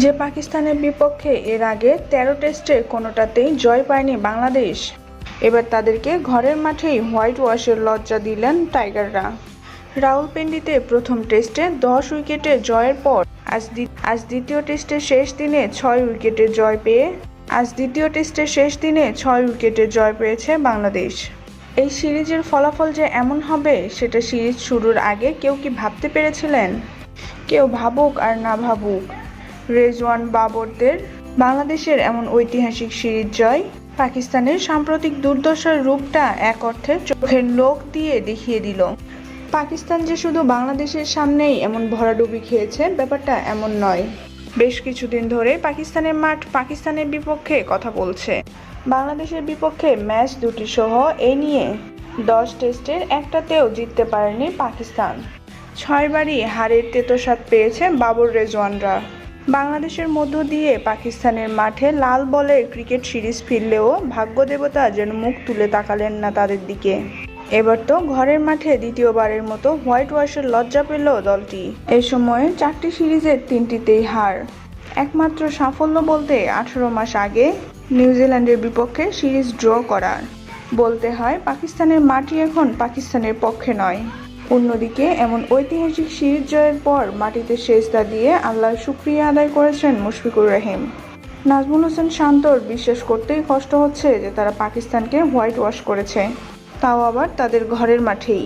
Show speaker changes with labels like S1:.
S1: যে পাকিস্তানের বিপক্ষে এর আগে তেরো টেস্টে কোনোটাতেই জয় পায়নি বাংলাদেশ। এবার তাদেরকে ঘরের মাঠেই হোয়াইট ওয়াশের লজ্জা দিলেন টাইগাররা। রাউলপিন্ডিতে প্রথম টেস্টে দশ উইকেটে জয়ের পর আজ আজ দ্বিতীয় টেস্টের শেষ দিনে ছয় উইকেটে জয় পেয়ে আজ দ্বিতীয় টেস্টের শেষ দিনে ছয় উইকেটে জয় পেয়েছে বাংলাদেশ। এই সিরিজের ফলাফল যে এমন হবে, সেটা সিরিজ শুরুর আগে কেউ কি ভাবতে পেরেছিলেন? কেউ ভাবুক আর না ভাবুক। রেজওয়ান বাবরদের। বাংলাদেশের এমন ঐতিহাসিক সিরিজ জয়, পাকিস্তানের সাম্প্রতিক দুর্দশার রূপটা এক অর্থে চোখের লোক দিয়ে দেখিয়ে দিল। পাকিস্তান যে শুধু বাংলাদেশের সামনেই এমন ভরাডুবি খেয়েছে, ব্যাপারটা এমন নয়। বেশ কিছুদিন ধরে পাকিস্তানের মাঠ পাকিস্তানের বিপক্ষে কথা বলছে। বাংলাদেশের বিপক্ষে ম্যাচ দুটি সহ এ নিয়ে দশ টেস্টের একটাতেও জিততে পারেনি পাকিস্তান। ছয়বারই হারের তেতোসাত পেয়েছে বাবর রেজওয়ানরা। বাংলাদেশের মধ্য দিয়ে পাকিস্তানের মাঠে লাল বলের ক্রিকেট সিরিজ ফিরলেও ভাগ্যদেবতা যেন মুখ তুলে তাকালেন না তাদের দিকে। এবার তো ঘরের মাঠে দ্বিতীয়বারের মতো হোয়াইট ওয়াশের লজ্জা পেল দলটি। এ সময়ে চারটি সিরিজের তিনটিতেই হার। একমাত্র সাফল্য বলতে আঠারো মাস আগে নিউজিল্যান্ডের বিপক্ষে সিরিজ ড্র করার। বলতে হয়, পাকিস্তানের মাটি এখন পাকিস্তানের পক্ষে নয়। অন্যদিকে, এমন ঐতিহাসিক সিরিজ জয়ের পর মাটিতে সেজদা দিয়ে আল্লাহর শুক্রিয়া আদায় করেছেন মুশফিকুর রহিম। নাজমুল হোসেন শান্তর বিশ্বাস করতেই কষ্ট হচ্ছে যে তারা পাকিস্তানকে হোয়াইট ওয়াশ করেছে। তাও আবার তাদের ঘরের মাঠেই।